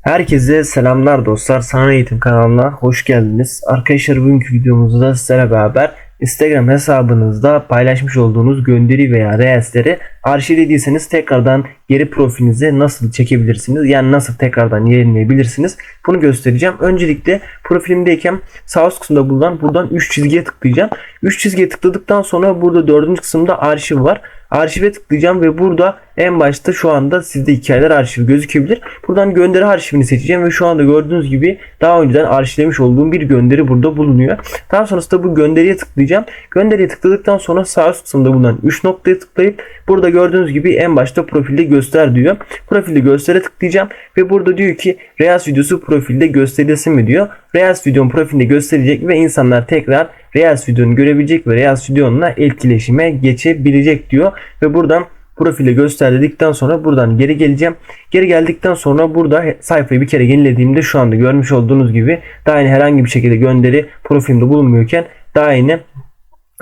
Herkese selamlar dostlar. Sana Eğitim kanalına hoş geldiniz. Arkadaşlar bugünkü videomuzda sizlerle beraber Instagram hesabınızda paylaşmış olduğunuz gönderi veya reelsleri arşivlediyseniz tekrardan geri profilinize nasıl çekebilirsiniz? Yani nasıl tekrardan yayınlayabilirsiniz? Bunu göstereceğim. Öncelikle profilimdeyken sağ üst kısımda bulunan buradan 3 çizgiye tıklayacağım. 3 çizgiye tıkladıktan sonra burada 4. kısımda arşiv var. Arşive tıklayacağım ve burada en başta şu anda sizde hikayeler arşivi gözükebilir. Buradan gönderi arşivini seçeceğim ve şu anda gördüğünüz gibi daha önceden arşivlemiş olduğum bir gönderi burada bulunuyor. Daha sonrasında bu gönderiye tıklayacağım. Gönderiye tıkladıktan sonra sağ üst kısımda bulunan 3 noktaya tıklayıp burada gördüğünüz gibi en başta profilde göster diyor. Profilde göstere tıklayacağım ve burada diyor ki Reels videosu profilde gösterilsin mi diyor. Reels videonun profilinde gösterecek ve insanlar tekrar Reels videonu görebilecek ve Reels videonla etkileşime geçebilecek diyor. Ve buradan profile göster dedikten sonra buradan geri geleceğim. Geri geldikten sonra burada sayfayı bir kere yenilediğimde şu anda görmüş olduğunuz gibi daha yeni herhangi bir şekilde gönderi profilimde bulunmuyorken daha yeni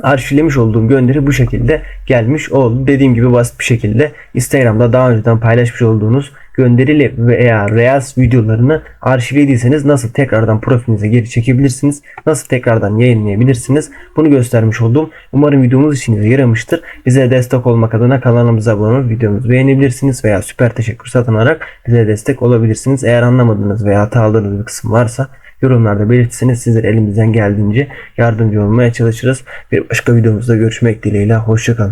arşivlemiş olduğum gönderi bu şekilde gelmiş oldu. Dediğim gibi basit bir şekilde Instagram'da daha önceden paylaşmış olduğunuz gönderili veya Reels videolarını arşivlediyseniz nasıl tekrardan profilinize geri çekebilirsiniz? Nasıl tekrardan yayınlayabilirsiniz? Bunu göstermiş oldum. Umarım videomuz işinize yaramıştır. Bize destek olmak adına kanalımıza abone olup videomuzu beğenebilirsiniz veya süper teşekkür satın alarak bize destek olabilirsiniz. Eğer anlamadığınız veya hataladığınız bir kısım varsa yorumlarda belirtirseniz sizler elimizden geldiğince yardımcı olmaya çalışırız. Bir başka videomuzda görüşmek dileğiyle. Hoşçakalın.